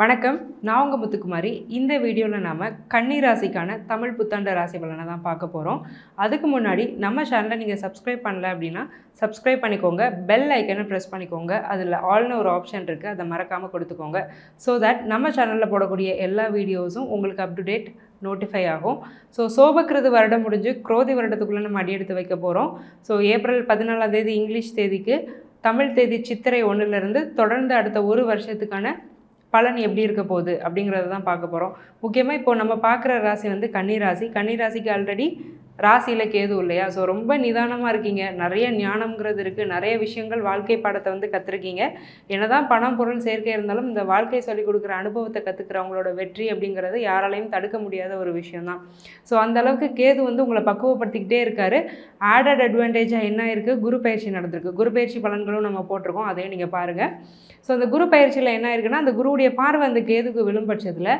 வணக்கம். நான் உங்கள் முத்துக்குமாரி. இந்த வீடியோவில் நாம் கன்னி ராசிக்கான தமிழ் புத்தாண்டு ராசி பலனை தான் பார்க்க போகிறோம் அதுக்கு முன்னாடி நம்ம சேனலை நீங்கள் சப்ஸ்கிரைப் பண்ணல அப்படின்னா சப்ஸ்கிரைப் பண்ணிக்கோங்க. பெல் ஐக்கனை ப்ரெஸ் பண்ணிக்கோங்க. அதில் ஆல்னு ஒரு ஆப்ஷன் இருக்குது அதை மறக்காமல் கொடுத்துக்கோங்க. ஸோ தட் நம்ம சேனலில் போடக்கூடிய எல்லா வீடியோஸும் உங்களுக்கு அப் டு டேட் நோட்டிஃபை ஆகும். ஸோ சோபக்கிறது வருடம் முடிஞ்சு குரோதி வருடத்துக்குள்ளே நம்ம அடியெடுத்து வைக்க போகிறோம் ஸோ ஏப்ரல் பதினாலாம் தேதி இங்கிலீஷ் தேதிக்கு தமிழ் தேதி சித்திரை ஒன்றுலேருந்து தொடர்ந்து அடுத்த ஒரு வருஷத்துக்கான பலன் எப்படி இருக்க போகுது அப்படிங்கிறத தான் பார்க்க போகிறோம் முக்கியமாக இப்போ நம்ம பார்க்குற ராசி வந்து கன்னி ராசி கன்னி ராசிக்கு ஆல்ரெடி ராசியில் கேது இல்லையா? ஸோ ரொம்ப நிதானமாக இருக்கீங்க. நிறைய ஞானம்ங்கிறது இருக்குது நிறைய விஷயங்கள் வாழ்க்கை பாடத்தை வந்து கற்றுருக்கீங்க என்னதான் பணம் பொருள் சேர்க்கை இருந்தாலும் இந்த வாழ்க்கை சொல்லிக் கொடுக்குற அனுபவத்தை கற்றுக்கிறவங்களோட வெற்றி அப்படிங்கிறது யாராலையும் தடுக்க முடியாத ஒரு விஷயம்தான். ஸோ அந்த அளவுக்கு கேது வந்து உங்களை பக்குவப்படுத்திக்கிட்டே இருக்காரு. ஆடட் அட்வான்டேஜாக என்ன இருக்குது குரு பயிற்சி நடந்திருக்கு. குரு பயிற்சி பலன்களும் நம்ம போட்டிருக்கோம். அதையும் நீங்கள் பாருங்கள் ஸோ அந்த குரு பயிற்சியில் என்ன இருக்குன்னா அந்த குருவுடைய பார்வை அந்த கேதுக்கு விழும்பட்சத்தில்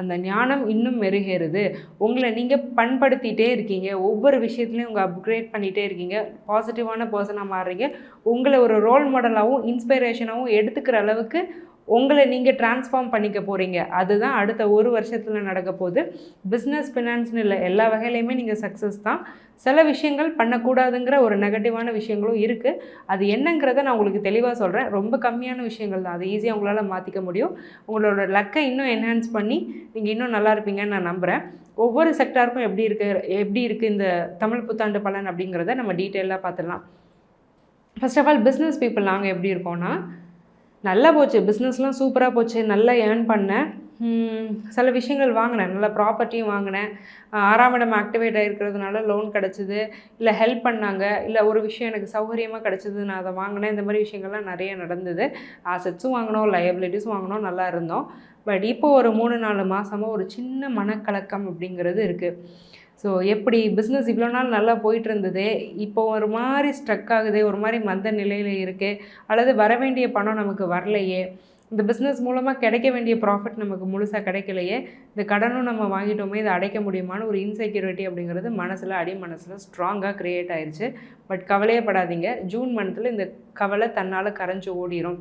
அந்த ஞானம் இன்னும் மெருகேறுது. உங்களை நீங்கள் பண்படுத்திகிட்டே இருக்கீங்க. ஒவ்வொரு விஷயத்துலையும் உங்கள் அப்கிரேட் பண்ணிகிட்டே இருக்கீங்க. பாசிட்டிவான பர்சனாக மாறுறீங்க. உங்களை ஒரு ரோல் மாடலாகவும் இன்ஸ்பிரேஷனாகவும் எடுத்துக்கிற அளவுக்கு உங்களை நீங்கள் ட்ரான்ஸ்ஃபார்ம் பண்ணிக்க போகிறீங்க அதுதான் அடுத்த ஒரு வருஷத்தில் நடக்க போகுது. பிஸ்னஸ் ஃபினான்ஸ்னு இல்லை எல்லா வகையிலையுமே நீங்கள் சக்ஸஸ் தான். சில விஷயங்கள் பண்ணக்கூடாதுங்கிற ஒரு நெகட்டிவான விஷயங்களும் இருக்குது அது என்னங்கிறத நான் உங்களுக்கு தெளிவாக சொல்கிறேன் ரொம்ப கம்மியான விஷயங்கள் தான். அதை ஈஸியாக உங்களால் மாற்றிக்க முடியும். உங்களோட லக்கை இன்னும் என்ஹான்ஸ் பண்ணி நீங்கள் இன்னும் நல்லா இருப்பீங்கன்னு நான் நம்புகிறேன் ஒவ்வொரு செக்டாருக்கும் எப்படி இருக்கு எப்படி இருக்குது இந்த தமிழ் புத்தாண்டு பலன் அப்படிங்கிறத நம்ம டீட்டெயிலாக பார்த்துடலாம். First of all business people நாங்கள் எப்படி இருக்கோம்னா நல்லா போச்சு. பிஸ்னஸ்லாம் சூப்பராக போச்சு. நல்லா ஏர்ன் பண்ணேன். சில விஷயங்கள் வாங்கினேன். நல்ல ப்ராப்பர்ட்டியும் வாங்கினேன். ஆறாம் இடம் ஆக்டிவேட் ஆகிருக்கிறதுனால லோன் கிடச்சிது. இல்லை ஹெல்ப் பண்ணாங்க. இல்லை ஒரு விஷயம் எனக்கு சௌகரியமாக கிடச்சிது நான் அதை வாங்கினேன். இந்த மாதிரி விஷயங்கள்லாம் நிறைய நடந்தது. ஆசட்ஸும் வாங்கினோம் லயபிலிட்டிஸும் வாங்கினோம் நல்லா இருந்தோம். பட் இப்போ ஒரு மூணு நாலு மாதமாக ஒரு சின்ன மனக்கலக்கம் அப்படிங்கிறது இருக்குது ஸோ எப்படி பிஸ்னஸ் இவ்வளோ நாள் நல்லா போயிட்டு இருந்தது இப்போ ஒரு மாதிரி ஸ்ட்ரக் ஆகுது ஒரு மாதிரி மந்த நிலையில் இருக்குது அல்லது வர வேண்டிய பணம் நமக்கு வரலையே. இந்த பிஸ்னஸ் மூலமாக கிடைக்க வேண்டிய ப்ராஃபிட் நமக்கு முழுசாக கிடைக்கலையே. இந்த கடனும் நம்ம வாங்கிட்டோமே இதை அடைக்க முடியுமான்னு ஒரு இன்செக்யூரிட்டி அப்படிங்கிறது மனசில் அடி மனசில் ஸ்ட்ராங்காக க்ரியேட் ஆயிடுச்சு பட் கவலையே படாதீங்க ஜூன் மந்த்தில் இந்த கவலை தன்னால் கரைஞ்சி ஓடிரும்.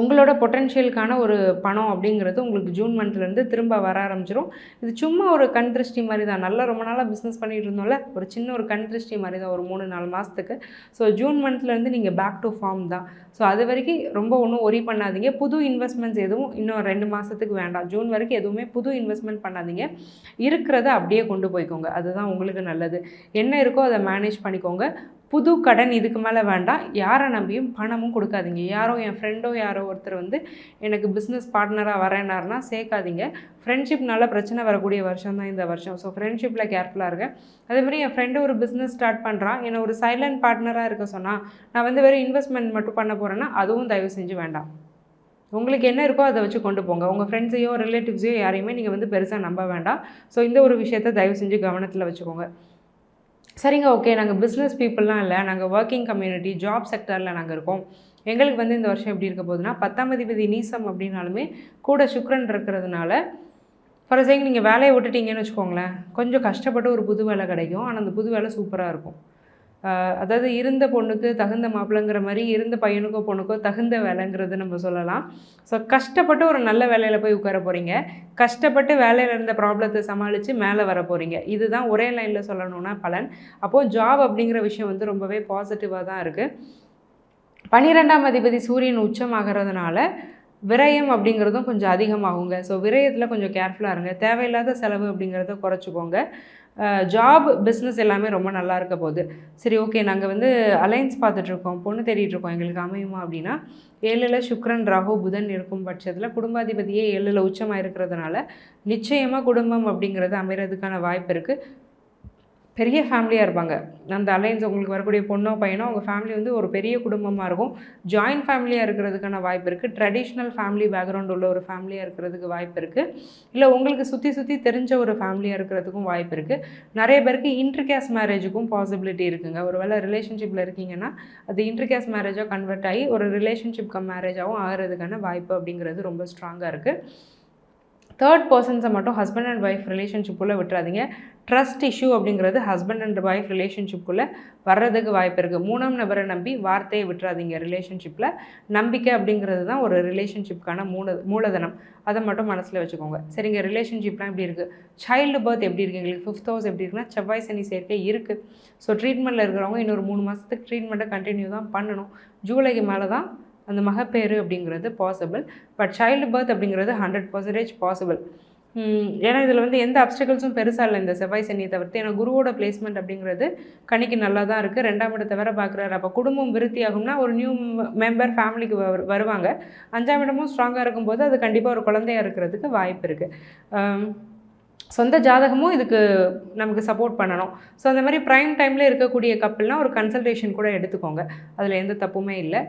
உங்களோட பொட்டென்ஷியலுக்கான ஒரு பணம் அப்படிங்கிறது உங்களுக்கு ஜூன் மந்த்லேருந்து திரும்ப வர ஆரம்பிச்சிடும் இது சும்மா ஒரு கண் திருஷ்டி மாதிரி தான். நல்லா ரொம்ப நாளாக பிஸ்னஸ் பண்ணிகிட்டு இருந்தோம்ல. ஒரு சின்ன ஒரு கண் திருஷ்டி மாதிரி தான். ஒரு மூணு நாலு மாதத்துக்கு ஸோ ஜூன் மந்த்லேருந்து நீங்கள் பேக் டு ஃபார்ம் தான். ஸோ அது வரைக்கும் ரொம்ப ஒன்றும் ஒரி பண்ணாதீங்க. புது இன்வெஸ்ட்மெண்ட்ஸ் எதுவும் இன்னும் ரெண்டு மாதத்துக்கு வேண்டாம். ஜூன் வரைக்கும் எதுவுமே புது இன்வெஸ்ட்மெண்ட் பண்ணாதீங்க. இருக்கிறத அப்படியே கொண்டு போய்க்கோங்க. அதுதான் உங்களுக்கு நல்லது. என்ன இருக்கோ அதை மேனேஜ் பண்ணிக்கோங்க. புது கடன் இதுக்கு மேலே வேண்டாம். யாரை நம்பியும் பணமும் கொடுக்காதீங்க. யாரோ என் ஃப்ரெண்டோ யாரோ ஒருத்தர் வந்து எனக்கு பிஸ்னஸ் பார்ட்னராக வரேனாருனா சேர்க்காதீங்க. ஃப்ரெண்ட்ஷிப்னால பிரச்சனை வரக்கூடிய வருஷம் தான் இந்த வருஷம். ஸோ ஃப்ரெண்ட்ஷிப்பில் கேர்ஃபுல்லாக இருங்க. அதே மாதிரி என் ஃப்ரெண்டு ஒரு பிஸ்னஸ் ஸ்டார்ட் பண்ணுறான் என்னை ஒரு சைலண்ட் பார்ட்னராக இருக்க சொன்னால் நான் வந்து வெறும் இன்வெஸ்ட்மெண்ட் மட்டும் பண்ண போகிறேன்னா அதுவும் தயவு செஞ்சு வேண்டாம். உங்களுக்கு என்ன இருக்கோ அதை வச்சு கொண்டு போங்க. உங்கள் ஃப்ரெண்ட்ஸையோ ரிலேட்டிவ்ஸையோ யாரையுமே நீங்கள் வந்து பெருசாக நம்ப வேண்டாம். ஸோ இந்த ஒரு விஷயத்தை தயவு செஞ்சு கவனத்தில் வச்சுக்கோங்க. சரிங்க ஓகே நாங்கள் பிஸ்னஸ் பீப்புளெலாம் இல்லை. நாங்கள் ஒர்க்கிங் கம்யூனிட்டி ஜாப் செக்டரில் நாங்கள் இருக்கோம். எங்களுக்கு வந்து இந்த வருஷம் எப்படி இருக்க போகுதுன்னா பத்தாம் அதிபதி நீசம் அப்படின்னாலுமே கூட சுக்ரன் இருக்கிறதுனால ஃபார் எக்ஸாம்பிள் நீங்கள் வேலையை விட்டுட்டீங்கன்னு வச்சுக்கோங்களேன் கொஞ்சம் கஷ்டப்பட்டு ஒரு புது வேலை கிடைக்கும். ஆனால் அந்த புது வேலை சூப்பராக இருக்கும். அதாவது இருந்த பொண்ணுக்கு தகுந்த மாப்பிள்ளைங்கிற மாதிரி இருந்த பையனுக்கோ பொண்ணுக்கோ தகுந்த வேலைங்கிறது நம்ம சொல்லலாம். ஸோ கஷ்டப்பட்டு ஒரு நல்ல வேலையில் போய் உட்கார போகிறீங்க கஷ்டப்பட்டு வேலையில் இருந்த ப்ராப்ளத்தை சமாளித்து மேலே வர போகிறீங்க இதுதான் ஒரே லைனில் சொல்லணும்னா பலன். அப்போது ஜாப் அப்படிங்கிற விஷயம் வந்து ரொம்பவே பாசிட்டிவாக தான் இருக்குது பன்னிரெண்டாம் அதிபதி சூரியன் உச்சமாகிறதுனால விரயம் அப்படிங்கிறதும் கொஞ்சம் அதிகமாகுங்க. ஸோ விரயத்தில் கொஞ்சம் கேர்ஃபுல்லாக இருங்க. தேவையில்லாத செலவு அப்படிங்கிறத குறைச்சிக்கோங்க. ஜாப் பிஸ்னஸ் எல்லாமே ரொம்ப நல்லா இருக்க போகுது. சரி ஓகே நாங்கள் வந்து அலைன்ஸ் பார்த்துட்ருக்கோம். பொண்ணு தேடிட்டுருக்கோம் எங்களுக்கு அமையுமா அப்படின்னா ஏழில் சுக்ரன் ராகு புதன் இருக்கும் பட்சத்தில் குடும்பாதிபதியே ஏழில் உச்சமாக இருக்கிறதுனால நிச்சயமாக குடும்பம் அப்படிங்கிறது அமைகிறதுக்கான வாய்ப்பு இருக்குது பெரிய ஃபேமிலியாக இருப்பாங்க. அந்த அலைன்ஸ் உங்களுக்கு வரக்கூடிய பொண்ணோ பையனோ அவங்க ஃபேமிலி வந்து ஒரு பெரிய குடும்பமாக இருக்கும். ஜாயின்ட் ஃபேமிலியாக இருக்கிறதுக்கான வாய்ப்பு இருக்குது ட்ரெடிஷ்னல் ஃபேமிலி பேக்ரவுண்ட் உள்ள ஒரு ஃபேமிலியாக இருக்கிறதுக்கு வாய்ப்பு இருக்குது இல்லை உங்களுக்கு சுற்றி சுற்றி தெரிஞ்ச ஒரு ஃபேமிலியாக இருக்கிறதுக்கும் வாய்ப்பு இருக்குது நிறைய பேருக்கு இன்டர்கேஸ் மேரேஜுக்கும் பாசிபிலிட்டி இருக்குங்க. ஒரு வேளை ரிலேஷன்ஷிப்பில் இருக்கீங்கன்னா அது இன்டர்கேஸ் மேரேஜாக கன்வெர்ட் ஆகி ஒரு ரிலேஷன்ஷிப் கம் மேரேஜாகவும் ஆகிறதுக்கான வாய்ப்பு அப்படிங்கிறது ரொம்ப ஸ்ட்ராங்காக இருக்குது தேர்ட் பர்சன்ஸை மட்டும் ஹஸ்பண்ட் அண்ட் ஒய்ஃப் ரிலேஷன்ஷிப்புள்ளே விட்டுறாதீங்க. ட்ரஸ்ட் இஷ்யூ அப்படிங்கிறது ஹஸ்பண்ட் அண்ட் ஒய்ஃப் ரிலேஷன்ஷிப்புக்குள்ளே வர்றதுக்கு வாய்ப்பு இருக்குது மூணாம் நபரை நம்பி வார்த்தையை விட்டுறாதீங்க ரிலேஷன்ஷிப்பில் நம்பிக்கை அப்படிங்கிறது தான் ஒரு ரிலேஷன்ஷிப்க்கான மூல மூலதனம். அதை மட்டும் மனசில் வச்சுக்கோங்க. சரிங்க ரிலேஷன்ஷிப்லாம் எப்படி இருக்குது சைல்டு பர்த் எப்படி இருக்குது எங்களுக்கு ஃபிஃப்த் ஹவுஸ் எப்படி இருக்குன்னா செவ்வாய் சனி சேர்க்கை இருக்குது ஸோ ட்ரீட்மெண்ட்டில் இருக்கிறவங்க இன்னொரு மூணு மாதத்துக்கு ட்ரீட்மெண்ட்டை கண்டினியூ தான் பண்ணணும். ஜூலைக்கு மேலே தான் அந்த மகப்பேறு அப்படிங்கிறது பாசிபிள் பட் சைல்டு பர்த் அப்படிங்கிறது ஹண்ட்ரட் பர்சன்டேஜ் பாசிபிள் ஏன்னா இதில் வந்து எந்த அப்டிகல்ஸும் பெருசாக இல்லை இந்த செவ்வாய் சனியை தவிர்த்து. ஏன்னா குருவோட பிளேஸ்மெண்ட் அப்படிங்கிறது கணிக்கு நல்லா தான் இருக்குது ரெண்டாம் இடத்தை வேற பார்க்குறாரு. அப்போ குடும்பம் விருத்தி ஆகும்னா ஒரு நியூ மெம்பர் ஃபேமிலிக்கு வருவாங்க. அஞ்சாம் இடமும் ஸ்ட்ராங்காக இருக்கும்போது அது கண்டிப்பாக ஒரு குழந்தையாக இருக்கிறதுக்கு வாய்ப்பு இருக்குது சொந்த ஜாதகமும் இதுக்கு நமக்கு சப்போர்ட் பண்ணணும். ஸோ அந்த மாதிரி ப்ரைம் டைமில் இருக்கக்கூடிய கப்பல்னால் ஒரு கன்சல்டேஷன் கூட எடுத்துக்கோங்க. அதில் எந்த தப்புமே இல்லை.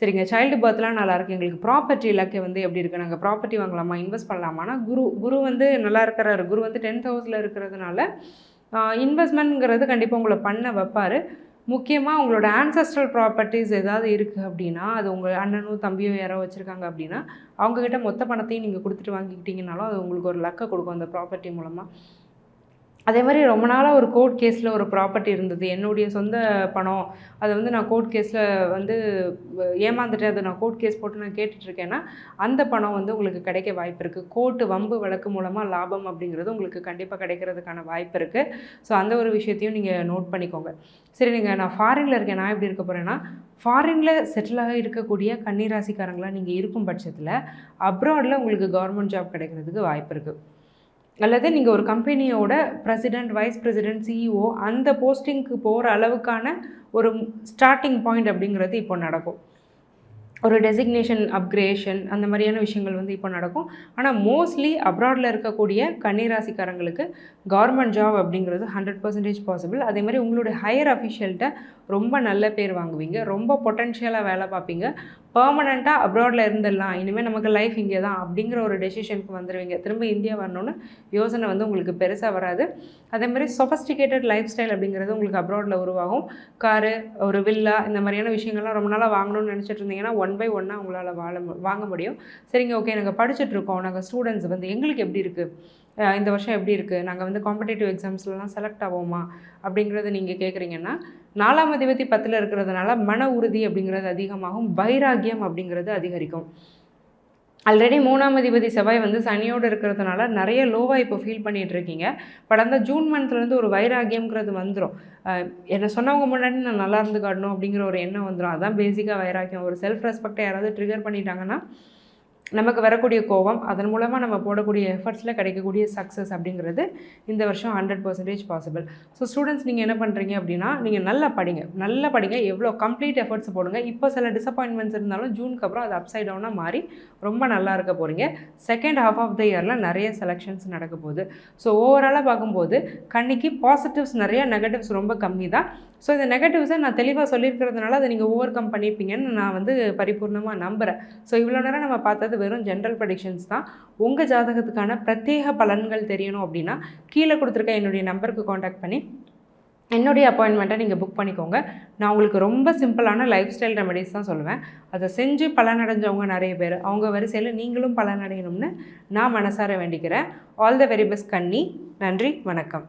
சரிங்க சைல்டு பர்த்லாம் நல்லாயிருக்கு எங்களுக்கு ப்ராப்பர்ட்டி இலக்கு வந்து எப்படி இருக்குது நாங்கள் ப்ராப்பர்ட்டி வாங்கலாமா? இன்வெஸ்ட் பண்ணலாமானா குரு குரு வந்து நல்லா இருக்கிறாரு. குரு வந்து டென்த் ஹவுஸில் இருக்கிறதுனால இன்வெஸ்ட்மெண்ட்ங்கிறது கண்டிப்பாக உங்களை பண்ண வைப்பார். முக்கியமாக உங்களோட ஆன்சஸ்ட்ரல் ப்ராப்பர்ட்டிஸ் ஏதாவது இருக்குது அப்படின்னா அது உங்கள் அண்ணனும் தம்பியும் யாரோ வச்சுருக்காங்க அப்படின்னா அவங்கக்கிட்ட மொத்த பணத்தையும் நீங்கள் கொடுத்துட்டு வாங்கிக்கிட்டீங்கனாலும் அது உங்களுக்கு ஒரு லக்கை கொடுக்கும் அந்த ப்ராப்பர்ட்டி மூலமாக அதே மாதிரி ரொம்ப நாளாக ஒரு கோர்ட் கேஸில் ஒரு ப்ராப்பர்ட்டி இருந்தது. என்னுடைய சொந்த பணம். அதை வந்து நான் கோர்ட் கேஸில் வந்து ஏமாந்துட்டேன். அதை நான் கோர்ட் கேஸ் போட்டு நான் கேட்டுட்ருக்கேன்னா அந்த பணம் வந்து உங்களுக்கு கிடைக்க வாய்ப்பு இருக்குது கோர்ட்டு வம்பு வழக்கு மூலமாக லாபம் அப்படிங்கிறது உங்களுக்கு கண்டிப்பாக கிடைக்கிறதுக்கான வாய்ப்பு இருக்குது ஸோ அந்த ஒரு விஷயத்தையும் நீங்கள் நோட் பண்ணிக்கோங்க. சரி நீங்கள் நான் ஃபாரினில் இருக்கேன். நான் எப்படி இருக்க போகிறேன்னா ஃபாரினில் செட்டிலாக இருக்கக்கூடிய கன்னிராசிக்காரங்களாக நீங்கள் இருக்கும் பட்சத்தில் அப்ராடில் உங்களுக்கு கவர்மெண்ட் ஜாப் கிடைக்கிறதுக்கு வாய்ப்பு இருக்குது அல்லது நீங்கள் ஒரு கம்பெனியோட பிரசிடெண்ட் வைஸ் பிரசிடென்ட் சிஇஓ அந்த போஸ்டிங்க்கு போகிற அளவுக்கான ஒரு ஸ்டார்டிங் பாயிண்ட் அப்படிங்கிறது இப்போ நடக்கும். ஒரு டெசிக்னேஷன் அப்கிரேஷன் அந்த மாதிரியான விஷயங்கள் வந்து இப்போ நடக்கும். ஆனால் மோஸ்ட்லி அப்ராடில் இருக்கக்கூடிய கன்னிராசிக்காரங்களுக்கு கவர்மெண்ட் ஜாப் அப்படிங்கிறது ஹண்ட்ரட் பர்சன்டேஜ் பாசிபிள் அதே மாதிரி உங்களுடைய ஹையர் அஃபிஷியல்கிட்ட ரொம்ப நல்ல பேர் வாங்குவீங்க. ரொம்ப பொட்டென்ஷியலாக வேலை பார்ப்பீங்க. பர்மனெண்ட்டாக அப்ராடில் இருந்துடலாம். இனிமேல் நமக்கு லைஃப் இங்கே தான் அப்படிங்கிற ஒரு டெசிஷனுக்கு வந்துடுவீங்க திரும்ப இந்தியா வரணும்னு யோசனை வந்து உங்களுக்கு பெருசாக வராது. அதேமாதிரி சொஃபஸ்டிகேட்டட் லைஃப் ஸ்டைல் அப்படிங்கிறது உங்களுக்கு அப்ராடில் உருவாகும். காரு ஒரு வில்லா இந்த மாதிரியான விஷயங்கள்லாம் ரொம்ப நாளாக வாங்கணும்னு நினச்சிட்டு இருந்தீங்கன்னா ஒன் பை ஒன்னாக உங்களால் வாழ வாங்க முடியும். சரிங்க ஓகே நாங்கள் படிச்சுட்ருக்கோம் நாங்கள் ஸ்டூடெண்ட்ஸ் வந்து எங்களுக்கு எப்படி இருக்குது இந்த வருஷம் எப்படி இருக்குது நாங்கள் வந்து காம்படேட்டிவ் எக்ஸாம்ஸ்லாம் செலக்ட் ஆவோமா? அப்படிங்கிறத நீங்கள் கேட்குறீங்கன்னா நாலாம் அதிபதி பத்தில் இருக்கிறதுனால மன உறுதி அப்படிங்கிறது அதிகமாகும் வைராகியம் அப்படிங்கிறது அதிகரிக்கும். ஆல்ரெடி மூணாம் அதிபதி செவ்வாய் வந்து சனியோடு இருக்கிறதுனால நிறைய லோவாக இப்போ ஃபீல் பண்ணிகிட்டு இருக்கீங்க. பட் அந்த ஜூன் மந்த்லேருந்து ஒரு வைராகியம்ங்கிறது வந்துடும் என்னை சொன்னவங்க முன்னாடி நான் நல்லா இருந்து காட்டணும் அப்படிங்கிற ஒரு எண்ணம் வந்துடும் அதான் பேசிக்காக வைராகியம். ஒரு செல்ஃப் ரெஸ்பெக்டை யாராவது ட்ரிகர் பண்ணிட்டாங்கன்னா நமக்கு வரக்கூடிய கோவம் அதன் மூலமாக நம்ம போடக்கூடிய எஃபர்ட்ஸில் கிடைக்கக்கூடிய சக்ஸஸ் அப்படிங்கிறது இந்த வருஷம் hundred percentage possible so students நீங்கள் என்ன பண்ணுறீங்க அப்படின்னா நீங்கள் நல்லா படிங்க. நல்லா படிங்க. எவ்வளோ கம்ப்ளீட் எஃபர்ட்ஸ் போடுங்க. இப்போ சில டிசப்பாயின்மெண்ட்ஸ் இருந்தாலும் ஜூனுக்கு அப்புறம் அது அப்சைட் டவுனாக மாறி ரொம்ப நல்லா இருக்க போகிறீங்க செகண்ட் ஹாஃப் ஆஃப் த இயரில் நிறைய செலெக்ஷன்ஸ் நடக்க போகுது. ஸோ ஓவராலாக பார்க்கும்போது கண்ணிக்கு பாசிட்டிவ்ஸ் நிறைய நெகட்டிவ்ஸ் ரொம்ப கம்மி தான். ஸோ இந்த நெகட்டிவ்ஸை நான் தெளிவாக சொல்லியிருக்கிறதுனால அதை நீங்கள் ஓவர் கம் பண்ணியிருப்பீங்கன்னு நான் வந்து பரிபூர்ணமாக நம்புகிறேன் ஸோ இவ்வளோ நேரம் நம்ம பார்த்தது வெறும் ஜென்ரல் ப்ரடிக்ஷன்ஸ் தான். உங்கள் ஜாதகத்துக்கான பிரத்யேக பலன்கள் தெரியணும் அப்படின்னா கீழே கொடுத்துருக்க என்னுடைய நம்பருக்கு காண்டாக்ட் பண்ணி என்னுடைய அப்பாயின்மெண்ட்டை நீங்கள் புக் பண்ணிக்கோங்க. நான் உங்களுக்கு ரொம்ப சிம்பிளான லைஃப் ஸ்டைல் ரெமடிஸ் தான் சொல்லுவேன். அதை செஞ்சு பலனடைஞ்சவங்க நிறைய பேர். அவங்க வரிசையில் நீங்களும் பலனடையணும்னு நான் மனசார வேண்டிக்கிறேன். ஆல் த வெரி பெஸ்ட் கண்ணி நன்றி. வணக்கம்.